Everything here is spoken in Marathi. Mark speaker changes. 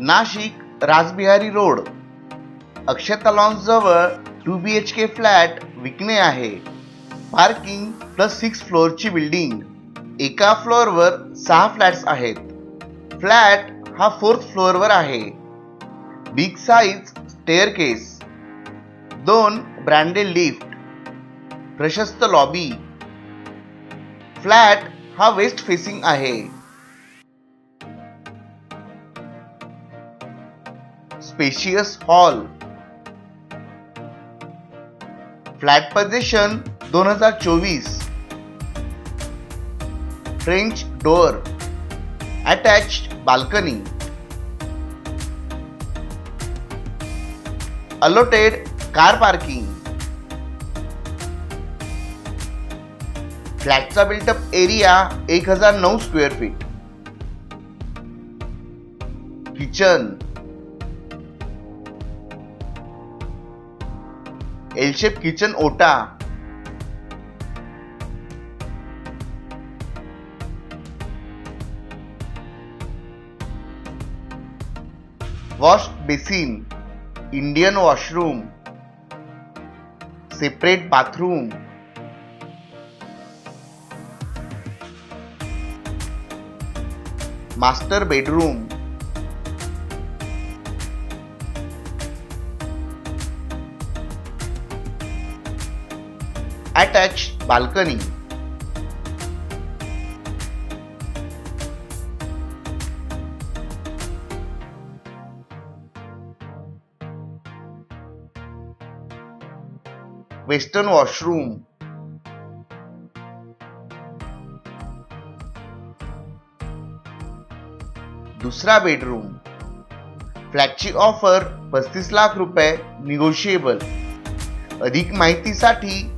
Speaker 1: नाशिक राजबिहारी रोड. अक्षता लॉन्स जवळ two B H K flat विकणे आहे. पार्किंग प्लस सिक्स फ्लोअरची बिल्डिंग. एका फ्लोअरवर सहा फ्लॅट्स आहेत. फ्लॅट हा फोर्थ फ्लोअरवर आहे. बिग साईज स्टेअर केस दोन ब्रँडेड लिफ्ट. प्रशस्त लॉबी. फ्लॅट हा वेस्ट फेसिंग आहे. स्पेशियस हॉल फ्लॅट पोझिशन दोन हजार चोवीस. French door attach balcony allotted car parking फ्लॅटचा built up area एक हजार नऊ square feet kitchen L shape kitchen ओटा. Wash basin Indian washroom separate bathroom master bedroom attach balcony western washroom दुसरा बेडरूम फ्लॅटची ऑफर पस्तीस लाख रुपये निगोशिएबल अधिक माहितीसाठी